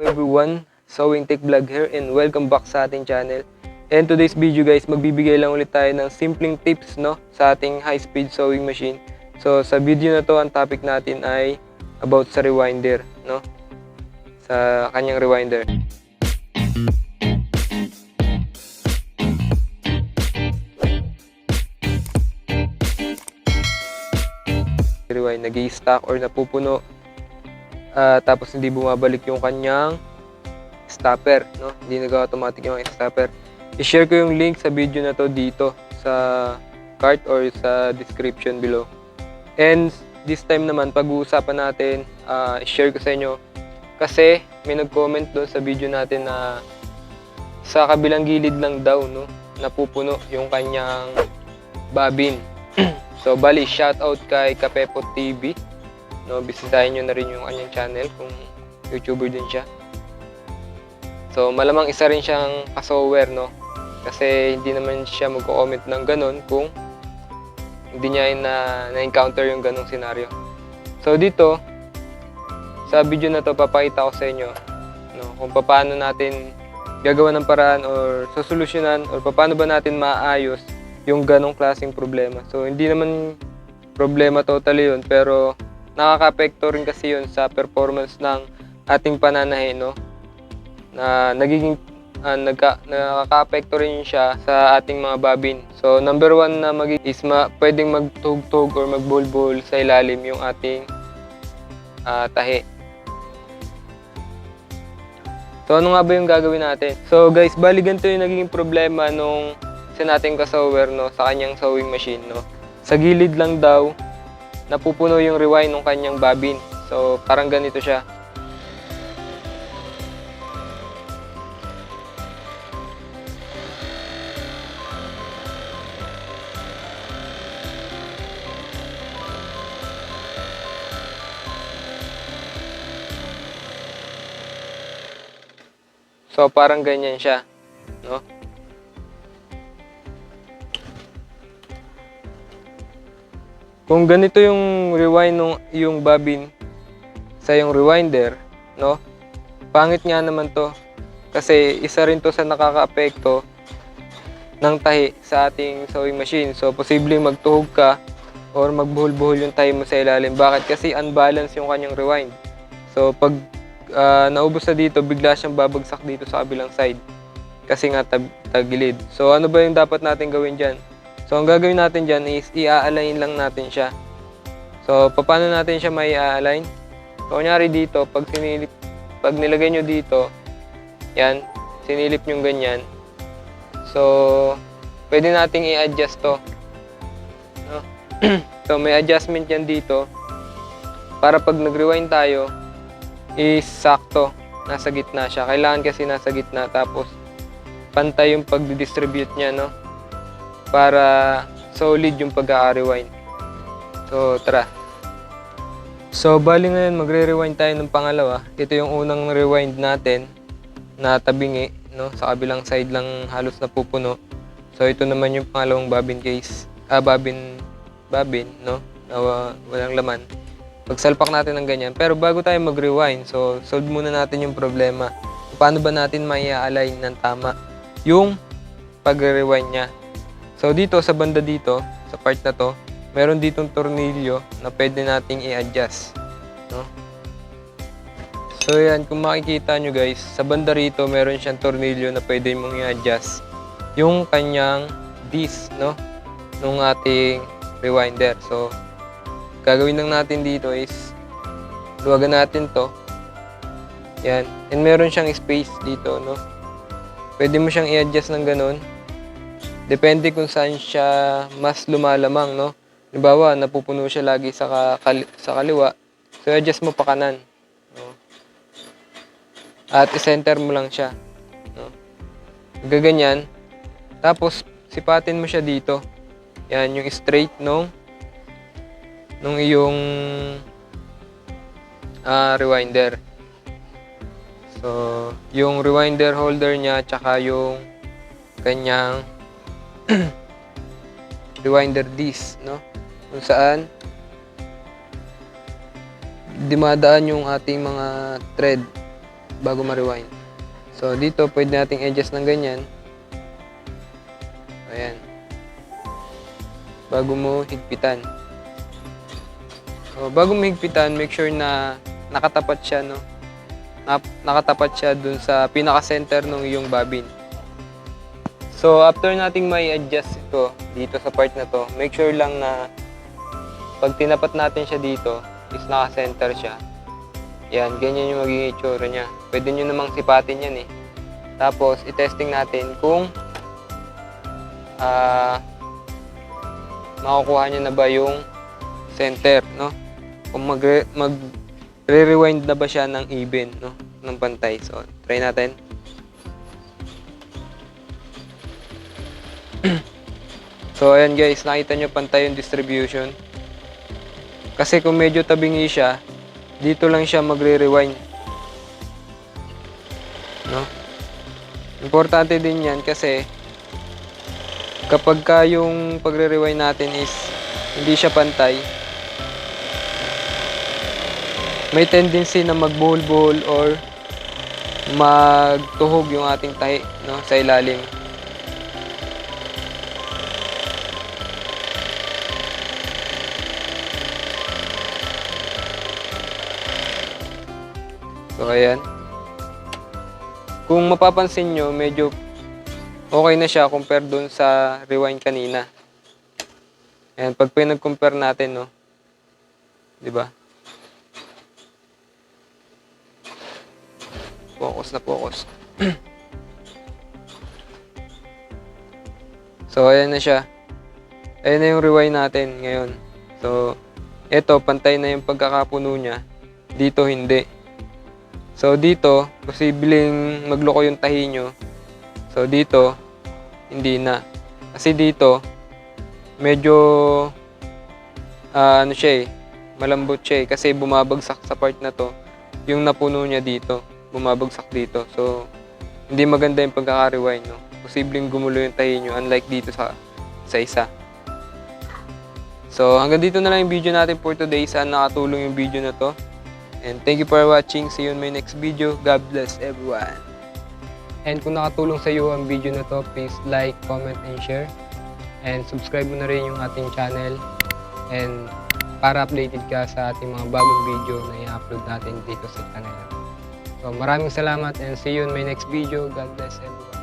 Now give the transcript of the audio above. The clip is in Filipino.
everyone, Sewing Tech Vlog here and welcome back sa ating channel. And today's video guys, magbibigay lang ulit tayo ng simpleng tips no sa ating high-speed sewing machine. So sa video na to, ang topic natin ay about sa rewinder, no? Sa kanyang rewinder. Rewind, nag stuck or napupuno Ah, tapos hindi bumabalik yung kanyang stopper, no? Hindi nag-automatic yung stopper. I-share ko yung link sa video na to dito sa card or sa description below. And this time naman, pag-uusapan natin, ah, i-share ko sa inyo kasi may nag-comment doon sa video natin na sa kabilang gilid lang daw, no? Napupuno yung kanyang babin. so, bali, shout out kay Kapepo TV no bisitahin nyo na rin yung kanyang channel kung YouTuber din siya. So malamang isa rin siyang kasower no? Kasi hindi naman siya magko-comment ng ganun kung hindi niya na na-encounter yung ganung senaryo so dito sa video na to papakita ko sa inyo no kung paano natin gagawa ng paraan or sosolusyonan or paano ba natin maayos yung ganong klaseng problema. So hindi naman problema totally yun pero nakaka-apekto rin kasi yun sa performance ng ating pananahe, no? Na nagiging uh, nagka, nakaka-apekto rin siya sa ating mga babin. So, number one na mag is ma, pwedeng magtugtog or magbulbul sa ilalim yung ating uh, tahi. So, ano nga ba yung gagawin natin? So, guys, bali ganito yung naging problema nung sa nating kasower, no? Sa kanyang sewing machine, no? Sa gilid lang daw, napupuno yung rewind ng kanyang babin. So, parang ganito siya. So, parang ganyan siya. No? Kung ganito yung rewind nung yung babin sa yung rewinder, no? Pangit nga naman to. Kasi isa rin to sa nakakaapekto ng tahi sa ating sewing machine. So, posibleng magtuhog ka or magbuhol-buhol yung tahi mo sa ilalim. Bakit? Kasi unbalance yung kanyang rewind. So, pag uh, naubos na dito, bigla siyang babagsak dito sa kabilang side. Kasi nga tab- tagilid. So, ano ba yung dapat natin gawin dyan? So, ang gagawin natin dyan is i-align lang natin siya. So, paano natin siya may align So, kunyari dito, pag, sinilip, pag nilagay nyo dito, yan, sinilip nyo ganyan. So, pwede nating i-adjust to. No? so, may adjustment yan dito. Para pag nag-rewind tayo, is sakto. Nasa gitna siya. Kailangan kasi nasa gitna. Tapos, pantay yung pag-distribute niya, no? Para solid yung pag-a-rewind. So, tara. So, bali ngayon magre-rewind tayo ng pangalawa. Ito yung unang rewind natin na tabingi, no? Sa kabilang side lang halos napupuno. So, ito naman yung pangalawang babin case. Ah, babin, babin, no? Na wa- walang laman. Pagsalpak natin ng ganyan. Pero bago tayo mag-rewind, so solve muna natin yung problema. Paano ba natin mai-align ng tama yung pag-rewind niya? So dito sa banda dito, sa part na to, meron ditong tornilyo na pwede nating i-adjust. No? So yan, kung makikita nyo guys, sa banda rito meron siyang tornilyo na pwede mong i-adjust yung kanyang disc, no? Nung ating rewinder. So, gagawin lang natin dito is luwagan natin to. Yan. And meron siyang space dito, no? Pwede mo siyang i-adjust ng ganun. Depende kung saan siya mas lumalamang, no? Halimbawa, napupuno siya lagi sa, ka- kali- sa kaliwa. So, adjust mo pa kanan. No? At i-center mo lang siya. No? Gaganyan. Tapos, sipatin mo siya dito. Yan, yung straight nung nung iyong ah, rewinder. So, yung rewinder holder niya, tsaka yung kanyang rewinder disc, no? Kung saan dimadaan yung ating mga thread bago ma-rewind. So, dito, pwede nating adjust ng ganyan. Ayan. Bago mo higpitan. So, bago mo higpitan, make sure na nakatapat siya, no? Nakatapat siya dun sa pinaka-center ng iyong bobbin. So, after nating may adjust ito dito sa part na to, make sure lang na pag tinapat natin siya dito, is naka-center siya. Yan, ganyan yung magiging itsura niya. Pwede nyo namang sipatin yan eh. Tapos, i-testing natin kung ah makukuha niya na ba yung center, no? Kung mag, mag re-rewind na ba siya ng even, no? Ng pantay. So, try natin. so, ayan guys, nakita nyo pantay yung distribution. Kasi kung medyo tabingi siya, dito lang siya magre-rewind. No? Importante din yan kasi kapag ka yung pagre-rewind natin is hindi siya pantay, may tendency na magbuhol-buhol or magtuhog yung ating tahi no, sa ilalim. So, ayan. Kung mapapansin nyo, medyo okay na siya compare doon sa rewind kanina. Ayan, pag pinag-compare natin, no? Di ba? Focus na focus. so, ayan na siya. Ayan na yung rewind natin ngayon. So, eto, pantay na yung pagkakapuno niya. Dito, hindi. So, dito, posibleng magloko yung tahi nyo. So, dito, hindi na. Kasi dito, medyo, ah, ano siya eh, malambot siya eh. Kasi bumabagsak sa part na to, yung napuno niya dito, bumabagsak dito. So, hindi maganda yung pagkaka-rewind, no? Posibleng gumulo yung tahi nyo, unlike dito sa, sa isa. So, hanggang dito na lang yung video natin for today. Sana nakatulong yung video na to. And thank you for watching. See you in my next video. God bless everyone. And kung nakatulong sa iyo ang video na to, please like, comment, and share. And subscribe mo na rin yung ating channel. And para updated ka sa ating mga bagong video na i-upload natin dito sa channel. So maraming salamat and see you in my next video. God bless everyone.